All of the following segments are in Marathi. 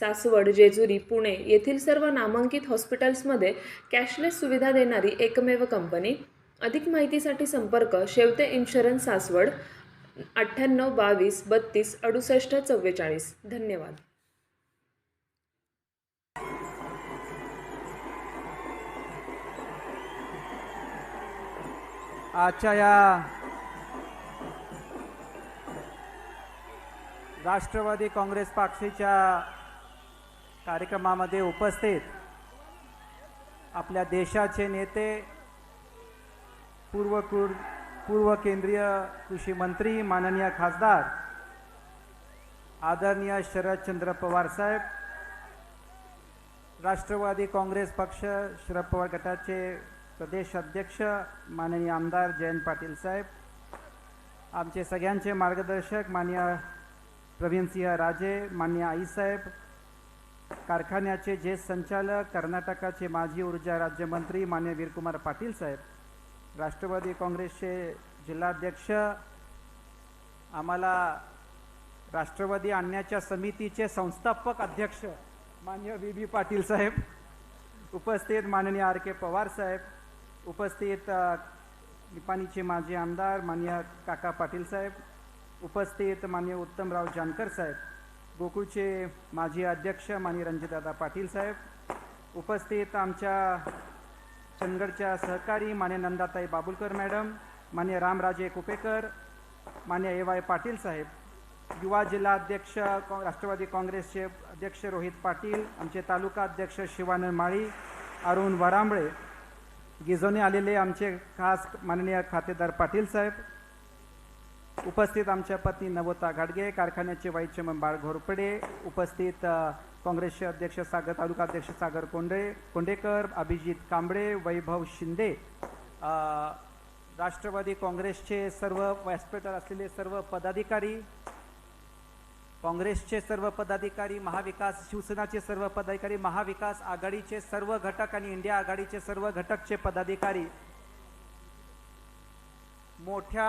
सासवड जेजुरी पुणे येथील सर्व नामांकित हॉस्पिटल्समध्ये कॅशलेस सुविधा देणारी एकमेव कंपनी. अधिक माहितीसाठी संपर्क शेवते इन्शुरन्स सासवड अठ्ठ्याण्णव बावीस बत्तीस अडुसष्ट चव्वेचाळीस. धन्यवाद. आजच्या या राष्ट्रवादी काँग्रेस पक्षाच्या कार्यक्रमामध्ये उपस्थित आपल्या देशाचे नेते पूर्व पूर्व केंद्रीय कृषी मंत्री माननीय खासदार आदरणीय शरदचंद्र पवार साहेब राष्ट्रवादी काँग्रेस पक्ष शरद पवार गटाचे प्रदेश अध्यक्ष माननीय आमदार जयंत पाटील साहेब आमचे सगळ्यांचे मार्गदर्शक मान्य प्रवीणसिंह राजे मान्य आईसाहेब कारखान्याचे जे संचालक कर्नाटकाचे माजी ऊर्जा राज्यमंत्री मान्य वीरकुमार पाटील साहेब राष्ट्रवादी काँग्रेसचे जिल्हाध्यक्ष आम्हाला राष्ट्रवादी आणण्याच्या समितीचे संस्थापक अध्यक्ष मान्य व्ही बी पाटील साहेब उपस्थित माननीय आर के पवार साहेब उपस्थित निपाणीचे माजी आमदार मान्य काका पाटील साहेब उपस्थित मान्य उत्तमराव जानकर साहेब गोकुळचे माजी अध्यक्ष मान्य रणजितदादा पाटील साहेब उपस्थित आमच्या चंदगडच्या सहकारी मान्य नंदाताई बाबुलकर मॅडम मान्य रामराजे कुपेकर मान्य ए वाय पाटील साहेब युवा जिल्हा अध्यक्ष राष्ट्रवादी काँग्रेसचे अध्यक्ष रोहित पाटील आमचे तालुका अध्यक्ष शिवानंद माळी अरुण वरांबळे गिजोने आलेले आमचे खास माननीय खातेदार पाटील साहेब उपस्थित आमच्या पत्नी नवोता घाडगे कारखान्याचे वाईस चेअरमन बाळ घोरपडे उपस्थित काँग्रेसचे अध्यक्ष सागर तालुका अध्यक्ष सागर कोंडे कोंडेकर अभिजित कांबळे वैभव शिंदे राष्ट्रवादी काँग्रेसचे सर्व व्यासपीठावर असलेले सर्व पदाधिकारी काँग्रेसचे सर्व पदाधिकारी महाविकास शिवसेनाचे सर्व पदाधिकारी महाविकास आघाडीचे सर्व घटक आणि इंडिया आघाडीचे सर्व घटकचे पदाधिकारी मोठ्या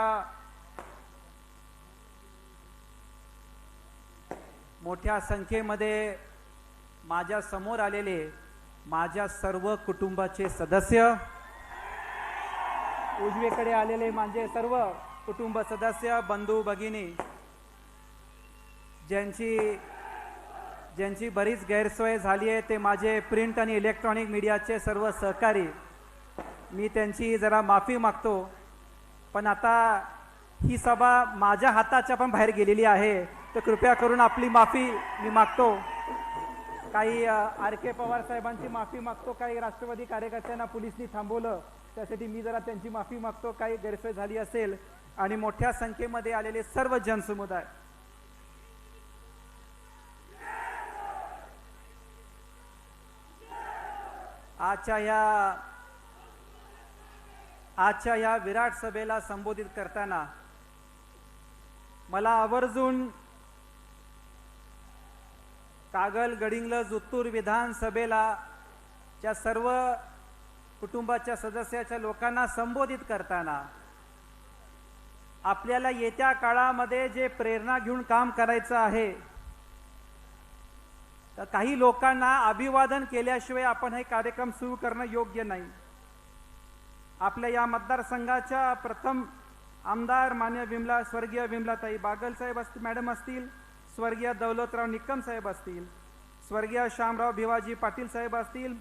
मोठ्या संख्येमध्ये माझ्यासमोर आलेले माझ्या सर्व कुटुंबाचे सदस्य उजवीकडे आलेले माझे सर्व कुटुंब सदस्य बंधू भगिनी ज्यांची ज्यांची बरीच गैरसोय झाली आहे ते माझे प्रिंट आणि इलेक्ट्रॉनिक मीडियाचे सर्व सहकारी. मी त्यांची जरा माफी मागतो. पण आता ही सभा माझ्या हाताच्या पण बाहेर गेलेली आहे. तर कृपया करून आपली माफी मी मागतो. काही आर के पवार साहेबांची माफी मागतो काही राष्ट्रवादी कार्यकर्त्यांना पोलिसनी थांबवलं त्यासाठी मी जरा त्यांची माफी मागतो काही गैरसोय झाली असेल आणि मोठ्या संख्येमध्ये आलेले सर्व जनसमुदाय. आजच्या या आजच्या या विराट सभेला संबोधित करताना मला आवर्जून कागल गडिंगलज उत्तूर विधानसभेला च्या सर्व कुटुंबाच्या सदस्याच्या लोकांना संबोधित करताना आपल्याला येत्या काळामध्ये जे प्रेरणा घेऊन काम करायचं आहे तर काही लोकांना अभिवादन केल्याशिवाय आपण हे कार्यक्रम सुरू करणं योग्य नाही. आपल्या या मतदारसंघाच्या प्रथम आमदार मान्य विमला स्वर्गीय विमलाताई बागल साहेब असतील मॅडम असतील स्वर्गीय दौलतराव निकम साहेब असतील स्वर्गीय श्यामराव भिवाजी पाटील साहेब असतील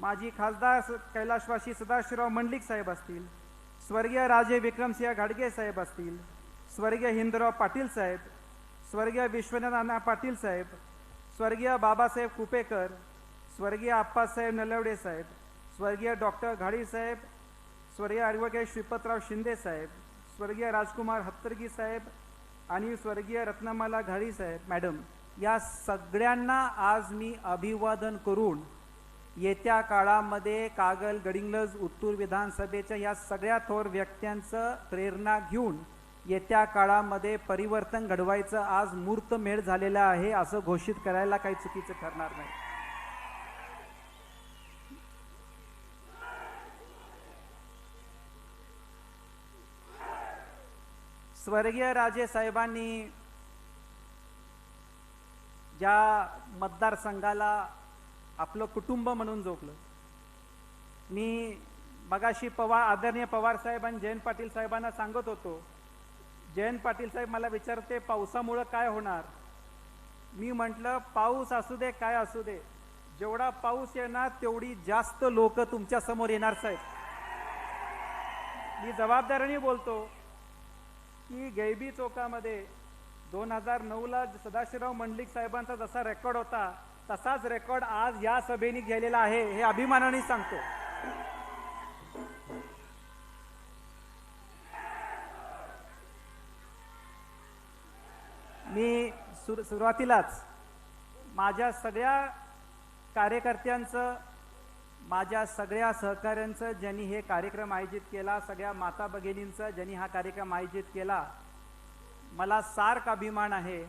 माजी खासदार कैलाशवासी सदाशिवराव मंडलिक साहेब असतील स्वर्गीय राजे विक्रमसिंह घाडगे साहेब असतील स्वर्गीय हिंदराव पाटील साहेब स्वर्गीय विश्वनाथ पाटील साहेब स्वर्गीय बाबासाहेब कुपेकर स्वर्गीय आप्पासाहेब नलवडे साहेब स्वर्गीय डॉक्टर घाडी साहेब स्वर्गीय ॲडव्होकेट श्रीपतराव शिंदे साहेब स्वर्गीय राजकुमार हत्तरगी साहेब आणि स्वर्गीय रत्नमाला घाडी साहेब मॅडम या सगळ्यांना आज मी अभिवादन करून येत्या काळामध्ये कागल गडिंग्लज उत्तूर विधानसभेच्या या सगळ्या थोर व्यक्त्यांचं प्रेरणा घेऊन येत्या काळामध्ये परिवर्तन घडवायचं आज मूर्तमेढ झालेलं आहे असं घोषित करायला काही चुकीचं ठरणार नाही. स्वर्गीय राजे साहेबांनी ज्या मतदारसंघाला आपलं कुटुंब म्हणून जोखलं. मी मगाशी पवार आदरणीय पवार साहेब आणि जयंत पाटील साहेबांना सांगत होतो जयंत पाटील साहेब मला विचारते पावसामुळं काय होणार? मी म्हटलं पाऊस असू दे काय असू दे. जेवढा पाऊस येणार तेवढी जास्त लोक तुमच्यासमोर येणार साहेब. मी जबाबदारीने बोलतो की गैबी चौकामध्ये दोन हजार नऊला सदाशिवराव मंडलिक साहेबांचा जसा रेकॉर्ड होता तसाच रेकॉर्ड आज या सभेने गेलेला आहे हे अभिमानाने सांगतो. मी सुरुवातीलाच माझ्या सगळ्या कार्यकर्त्यांचं माझ्या सगळ्या सहकाऱ्यांचं ज्यांनी हे कार्यक्रम आयोजित केला सगळ्या माता भगिनींचं ज्यांनी हा कार्यक्रम आयोजित केला मला सार्क अभिमान आहे.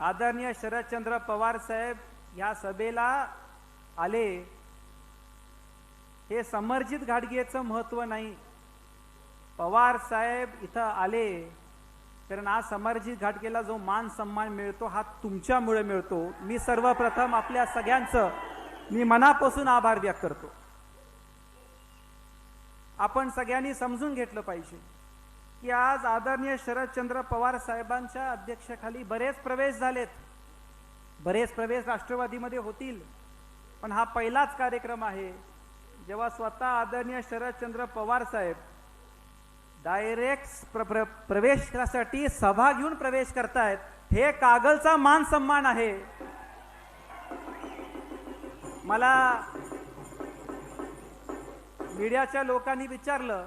आदरणीय शरदचंद्र पवार साहेब ह्या सभेला आले. हे समर्जित घाटगेचं महत्त्व नाही. पवार साहेब इथं आले कारण आज समर्जित घाटगेला जो मान सन्मान मिळतो हा तुमच्यामुळे मिळतो. मी सर्वप्रथम आपल्या सगळ्यांचं मी मनापासून आभार व्यक्त करतो. आपण सगळ्यांनी समजून घेतलं पाहिजे की आज आदरणीय शरदचंद्र पवार साहेबांच्या अध्यक्षाखाली बरेच प्रवेश झालेत. बरेच प्रवेश राष्ट्रवादीमध्ये होतील. पण हा पहिलाच कार्यक्रम आहे. जेव्हा स्वतः आदरणीय शरदचंद्र पवार साहेब डायरेक्ट प्र प्र प्रवेशासाठी सभा घेऊन प्रवेश करतायत हे कागलचा मान सन्मान आहे. मला मीडियाच्या लोकांनी विचारलं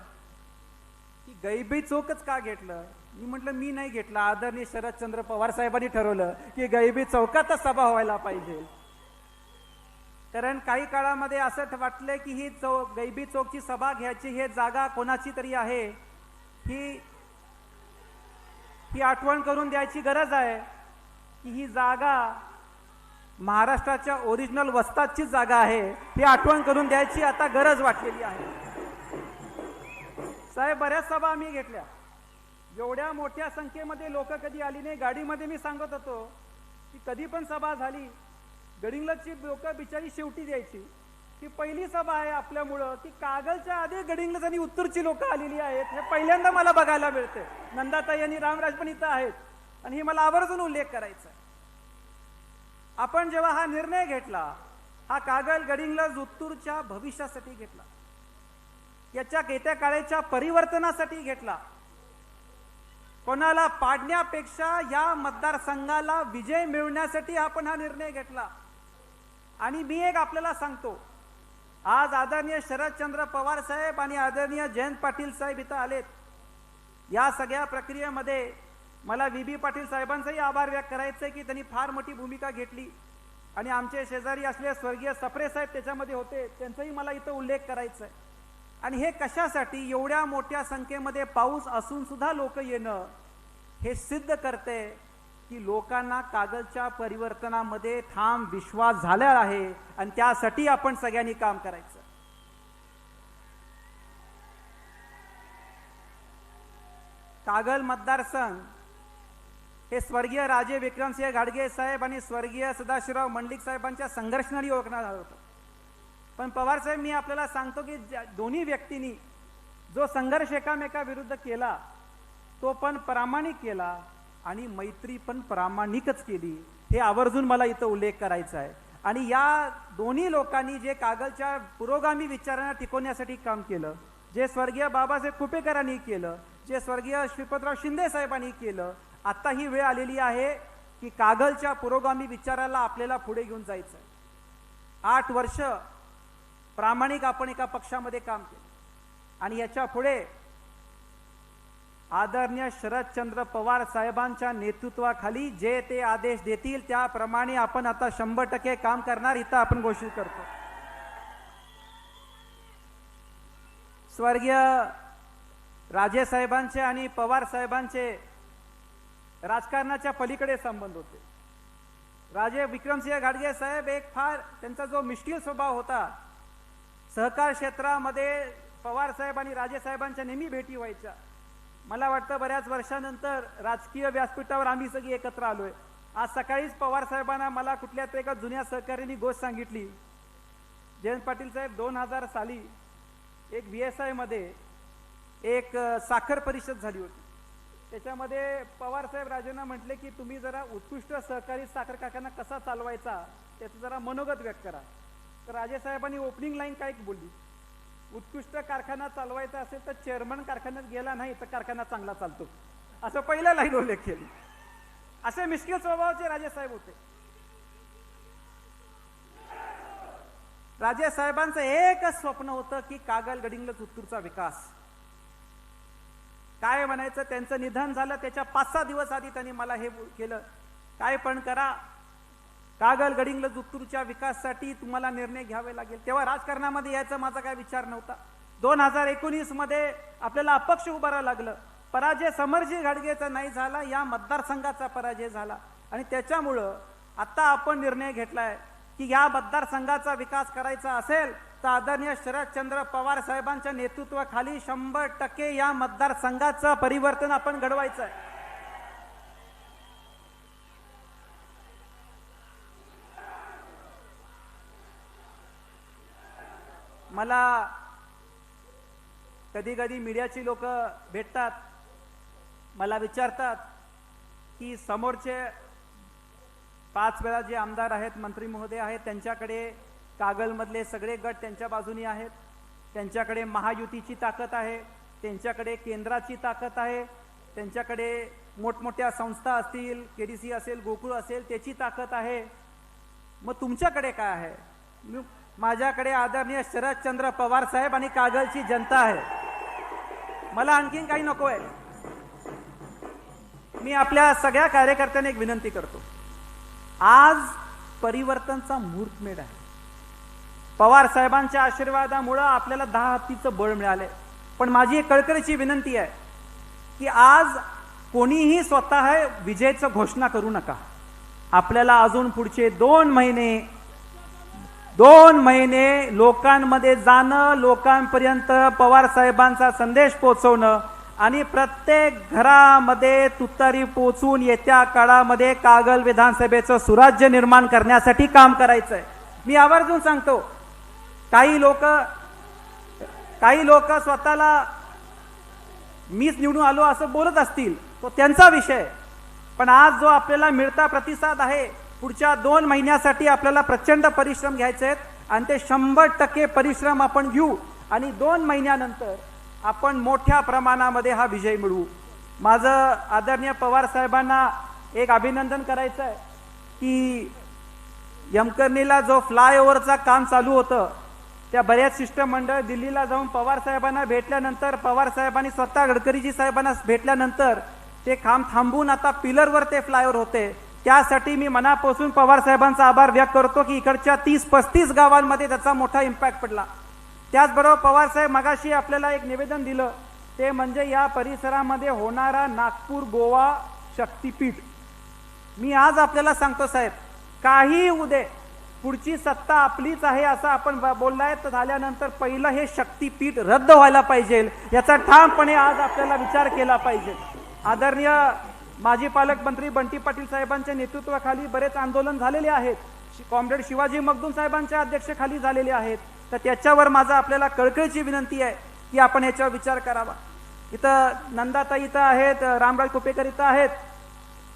की गैबी चौकच का घेतलं? मी म्हटलं मी नाही घेतलं. आदरणीय शरदचंद्र पवार साहेबांनी ठरवलं की गैबी चौकातच सभा व्हायला पाहिजे. कारण काही काळामध्ये असं वाटलं की ही चौ गैबी चौकची सभा घ्यायची हे जागा कोणाची तरी आहे. ही ही आठवण करून द्यायची गरज आहे की ही जागा महाराष्ट्राच्या ओरिजिनल वस्तादची जागा आहे. ही आठवण करून द्यायची आता गरज वाटलेली आहे. साहेब बऱ्याच सभा आम्ही घेतल्या. एवढ्या मोठ्या संख्येमध्ये लोक कधी आली नाही. गाडीमध्ये मी सांगत होतो की कधी पण सभा झाली गडिंगलची लोक बिचारी शेवटी द्यायची. ती पहिली सभा आहे आपल्यामुळं. की कागलच्या आधी गडिंगलज आणि उत्तरची लोक आलेली आहेत. हे पहिल्यांदा मला बघायला मिळते नंदाताई आणि रामराज पण इथं आहेत. आणि हे मला आवर्जून उल्लेख करायचा आपण जेव्हा हा निर्णय घेतला हा कागल गडिंगला उत्तूरच्या भविष्यासाठी घेतला. याच्या येत्या काळाच्या परिवर्तनासाठी घेतला. कोणाला पाडण्यापेक्षा या मतदारसंघाला विजय मिळवण्यासाठी आपण हा निर्णय घेतला. आणि मी एक आपल्याला सांगतो आज आदरणीय शरदचंद्र पवार साहेब आणि आदरणीय जयंत पाटील साहेब इथं आलेत. या सगळ्या प्रक्रियेमध्ये मला व्ही बी पाटील साहेबांचाही आभार व्यक्त करायचं आहे की त्यांनी फार मोठी भूमिका घेतली. आणि आमचे शेजारी असलेले स्वर्गीय सप्रे साहेब त्याच्यामध्ये होते त्यांचाही मला इथं उल्लेख करायचा आहे आणि हे कशासाठी एवढ्या मोठ्या संख्येमध्ये पाऊस असून सुद्धा लोक येणं हे सिद्ध करते की लोकांना कागदच्या परिवर्तनामध्ये ठाम विश्वास झाला आहे आणि त्यासाठी आपण सगळ्यांनी काम करायचं. कागल मतदारसंघ हे स्वर्गीय राजे विक्रमसिंह घाडगे साहेब आणि स्वर्गीय सदाशिवराव मंडलिक साहेबांच्या संघर्षणारी ओळखण्यात आलं होतं. पण पवार साहेब मी आपल्याला सांगतो की ज्या- दोन्ही व्यक्तींनी जो संघर्ष एकामेकाविरुद्ध केला तो पण प्रामाणिक केला आणि मैत्री पण प्रामाणिकच केली हे आवर्जून मला इथं उल्लेख करायचा आहे. आणि या दोन्ही लोकांनी जे कागलच्या पुरोगामी विचारांना टिकवण्यासाठी काम केलं जे स्वर्गीय बाबासाहेब कुपेकरांनी केलं जे स्वर्गीय श्रीपतराव शिंदे साहेबांनी केलं आता ही वेळ आलेली आहे की कागलच्या पुरोगामी विचाराला आपल्याला पुढे घेऊन जायचं आहे आठ वर्ष प्रामाणिक आपण एका पक्षामध्ये काम केलं. आणि याच्यापुढे आदरणीय शरदचंद्र पवार साहेबांच्या नेतृत्वाखाली जे ते आदेश देतील त्याप्रमाणे आपण आता शंभर टक्के काम करणार इथं आपण घोषित करतो. स्वर्गीय राजे साहेबांचे आणि पवार साहेबांचे राजकारणाच्या पलीकडे संबंध होते. राजे विक्रमसिंह घाडगे साहेब एक फार त्यांचा जो मिष्टील स्वभाव होता सहकार क्षेत्रामध्ये पवार साहेब आणि राजे साहेबांच्या नेहमी भेटी व्हायच्या. मला वाटतं बऱ्याच वर्षानंतर राजकीय व्यासपीठावर आम्ही सगळी एकत्र आलोय. आज सकाळीच पवार साहेबांना मला कुठल्या तरी एका जुन्या सहकार्याने गोष्ट सांगितली. जयंत पाटील साहेब दोन हजार साली एक बी एस आयमध्ये एक साखर परिषद झाली होती. त्याच्यामध्ये पवार साहेब राजेंना म्हटले की तुम्ही जरा उत्कृष्ट सहकारी साखर कारखाना कसा चालवायचा त्याचं जरा मनोगत व्यक्त करा. तर राजेसाहेबांनी ओपनिंग लाईन काय बोलली? उत्कृष्ट कारखाना चालवायचा असेल तर चेअरमन कारखान्यात गेला नाही तर कारखाना चांगला चालतो. असं पहिल्या लाईन उल्लेख केली. असे मिश्किल स्वभावाचे राजेसाहेब होते. राजेसाहेबांचं एकच स्वप्न होतं की कागल गडिंग्लज उत्तूरचा विकास. काय म्हणायचं? त्यांचं निधन झालं. त्याच्या पाच सहा दिवस आधी त्यांनी मला हे केलं. काय पण करा. कागल गडिंगल उत्तूरच्या विकासासाठी तुम्हाला निर्णय घ्यावे लागेल. तेव्हा राजकारणामध्ये यायचा माझा काय विचार नव्हता. दोन हजार एकोणीसमध्ये आपल्याला अपक्ष उभारावं लागलं. पराजय समरजी घाडगेचा नाही झाला या मतदारसंघाचा पराजय झाला. आणि त्याच्यामुळं आता आपण निर्णय घेतलाय की या मतदारसंघाचा विकास करायचा असेल तर आदरणीय शरदचंद्र पवार साहेबांच्या नेतृत्वाखाली शंभर टक्के या मतदारसंघाचं परिवर्तन आपण घडवायचं आहे मला कधी कधी मीडियाची लोक भेटतात मला विचारतात की समोरचे पाच वेळा जे आमदार आहेत मंत्री महोदय आहेत त्यांच्याकडे कागलमधले सगळे गट त्यांच्या बाजूनी आहेत. त्यांच्याकडे महायुतीची ताकद आहे. त्यांच्याकडे केंद्राची ताकद आहे. त्यांच्याकडे मोठमोठ्या संस्था असतील के डी सी असेल गोकुळ असेल त्याची ताकद आहे. मग तुमच्याकडे काय आहे? मी- माझ्याकडे आदरणीय शरदचंद्र पवार साहेब आणि कागलची जनता आहे. मला आणखीन काही नको आहे मी आपल्या सगळ्या कार्यकर्त्यांना एक विनंती करतो. आज परिवर्तनचा मुहूर्तमेढ आहे. पवार साहेबांच्या आशीर्वादामुळं आपल्याला दहा हत्तीचं बळ मिळालंय. पण माझी एक कळकळीची विनंती आहे की आज कोणीही स्वतः विजयचं घोषणा करू नका. आपल्याला अजून पुढचे दोन महिने दोन महिने लोकांमध्ये जाणं लोकांपर्यंत पवार साहेबांचा संदेश पोहोचवणं आणि प्रत्येक घरामध्ये तुतारी पोचून येत्या काळामध्ये कागल विधानसभेचं सुराज्य निर्माण करण्यासाठी काम करायचंय. मी आवर्जून सांगतो काही लोक काही लोक स्वतःला मीच निवडून आलो असं बोलत असतील तो त्यांचा विषय. पण आज जो आपल्याला मिळता प्रतिसाद आहे पुढच्या दोन महिन्यासाठी आपल्याला प्रचंड परिश्रम घ्यायचे आहेत आणि ते शंभर टक्के परिश्रम आपण घेऊ आणि दोन महिन्यानंतर आपण मोठ्या प्रमाणामध्ये हा विजय मिळवू. माझं आदरणीय पवार साहेबांना एक अभिनंदन करायचं आहे की यमकर्णीला जो फ्लायओव्हरचा काम चालू होतं त्या बऱ्याच शिष्टमंडळ दिल्लीला जाऊन पवार साहेबांना भेटल्यानंतर पवार साहेबांनी स्वतः गडकरीजी साहेबांना भेटल्यानंतर ते खांब थांबून आता पिलरवर ते फ्लायओव्हर होते. त्यासाठी मी मनापासून पवार साहेबांचा आभार व्यक्त करतो की इकडच्या तीस पस्तीस गावांमध्ये त्याचा मोठा इम्पॅक्ट पडला. त्याचबरोबर पवार साहेब मगाशी आपल्याला एक निवेदन दिलं ते म्हणजे या परिसरामध्ये होणारा नागपूर गोवा शक्तीपीठ. मी आज आपल्याला सांगतो साहेब काही उदे पुढची सत्ता आपलीच आहे असं आपण ब- बोललाय. तर झाल्यानंतर पहिलं हे शक्तीपीठ रद्द व्हायला पाहिजे. याचा ठामपणे आज आपल्याला विचार केला पाहिजे. आदरणीय माजी पालकमंत्री बंटी पाटील साहेबांच्या नेतृत्वाखाली बरेच आंदोलन झालेले आहेत. कॉम्रेड शिवाजी मगदूम साहेबांच्या अध्यक्षखाली झालेले आहेत. तर त्याच्यावर माझा आपल्याला कळकळीची विनंती आहे की आपण याच्यावर विचार करावा. इथं नंदाताई इथं आहेत रामराज कुपेकर इथं आहेत.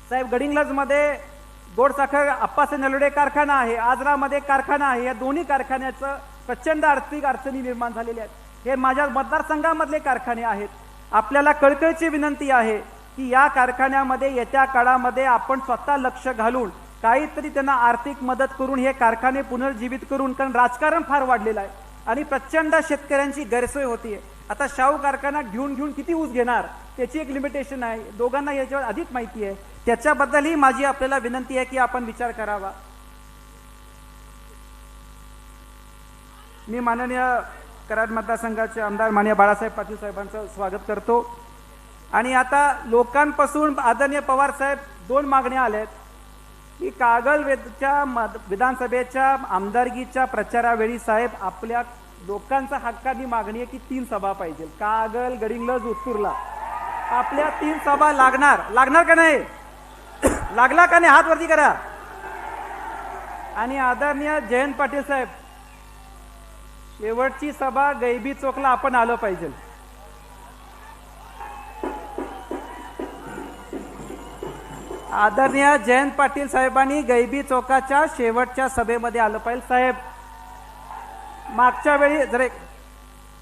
साहेब गडिंग्लजमध्ये गोडसाखर अप्पासे नलोडे कारखाना आहे आजरामध्ये कारखाना आहे. या दोन्ही कारखान्याचं प्रचंड आर्थिक अडचणी निर्माण झालेल्या आहेत. हे माझ्या मतदारसंघामधले कारखाने आहेत. आपल्याला कळकळीची विनंती आहे की या कारखान्यामध्ये येत्या काळामध्ये आपण स्वतः लक्ष घालून काहीतरी त्यांना आर्थिक मदत करून हे कारखाने पुनर्जीवित करून कारण राजकारण फार वाढलेलं आहे आणि प्रचंड शेतकऱ्यांची गैरसोय होतीये. आता शाहू कारखाना घेऊन घेऊन किती ऊस घेणार त्याची एक लिमिटेशन आहे. दोघांना याच्यावर अधिक माहिती आहे. त्याच्याबद्दलही माझी आपल्याला विनंती आहे की आपण विचार करावा. मी माननीय कराड मतदारसंघाचे आमदार मान्य बाळासाहेब पाटील साहेबांचं स्वागत करतो. आणि आता लोकांपासून आदरणीय पवार साहेब दोन मागण्या आल्या आहेत की कागल वेदच्या मत- विधानसभेच्या आमदारकीच्या प्रचारावेळी साहेब आपल्या लोकांचा हक्कानी मागणी आहे की तीन सभा पाहिजे. कागल गडिंगलज उत्तूरला. आपल्या तीन सभा लागणार. लागणार का नाही? लागला का नाही? हात वरती करा. आणि आदरणीय जयंत पाटील साहेब शेवटची सभा गैबी चौकला आपण आलं पाहिजे. आदरणीय जयंत पाटील साहेबांनी गैबी चौकाच्या शेवटच्या सभेमध्ये आलं पाहिजे. साहेब मागच्या वेळी जर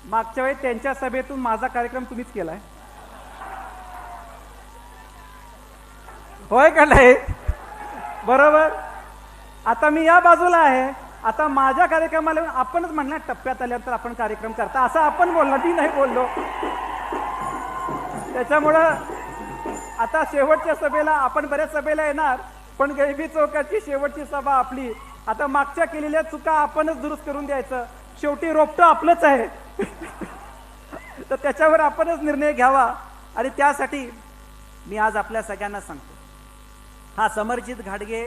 मागच्या वेळी त्यांच्या सभेतून माझा कार्यक्रम तुम्हीच केलाय. होय का नाही? बरोबर? आता मी या बाजूला आहे. आता माझ्या कार्यक्रमाला येऊन आपणच म्हणणार टप्प्यात आल्यानंतर आपण कार्यक्रम करता. असं आपण बोललो मी नाही बोललो. त्याच्यामुळं आता शेवटच्या सभेला आपण बऱ्याच सभेला येणार पण गैबी चौकाची शेवटची सभा आपली. आता मागच्या केलेल्या चुका आपणच दुरुस्त करून द्यायचं. शेवटी रोपटं आपलंच आहे. तर त्याच्यावर आपणच निर्णय घ्यावा. आणि त्यासाठी मी आज आपल्या सगळ्यांना सांगतो. हा समरजित घाडगे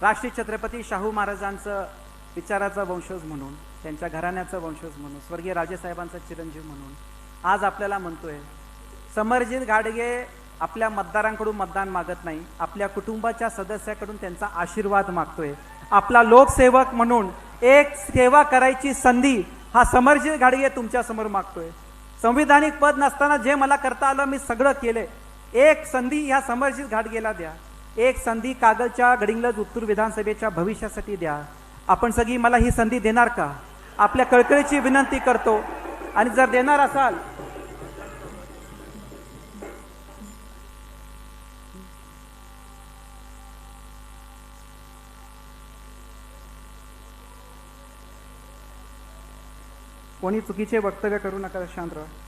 राष्ट्रीय छत्रपती शाहू महाराजांचं विचाराचा वंशज म्हणून त्यांच्या घराण्याचं वंशज म्हणून स्वर्गीय राजेसाहेबांचा चिरंजीव म्हणून आज आपल्याला म्हणतोय समरजित घाडगे आपल्या मतदारांकडून मतदान मागत नाही आपल्या कुटुंबाच्या सदस्याकडून त्यांचा आशीर्वाद मागतोय. आपला लोकसेवक म्हणून एक सेवा करायची संधी हा समरजित घाडगे तुमच्यासमोर मागतोय. संविधानिक पद नसताना जे मला करता आलं मी सगळं केलंय. एक संधी ह्या समरजित घाटगेला द्या. एक संधी कागलच्या गडिंगलज उत्तूर विधानसभेच्या भविष्यासाठी द्या. आपण सगळी मला ही संधी देणार का? आपल्या कळकळीची विनंती करतो. आणि जर देणार असाल कोणी चुकीचे वक्तव्य करू नका शांत राहा.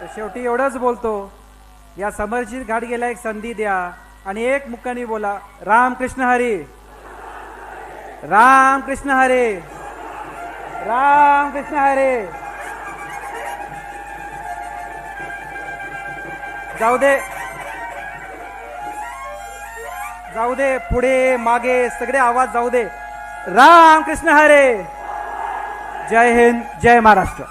तर शेवटी एवढंच बोलतो. या समरजित घाटगेला एक संधी द्या आणि एक मुक्कानी बोला राम कृष्ण हरी. राम कृष्ण हरे. राम कृष्ण हरे. जाऊ दे. जाऊ दे पुढे मागे सगळे आवाज जाऊ दे. राम कृष्ण हरे. जय हिंद जय महाराष्ट्र.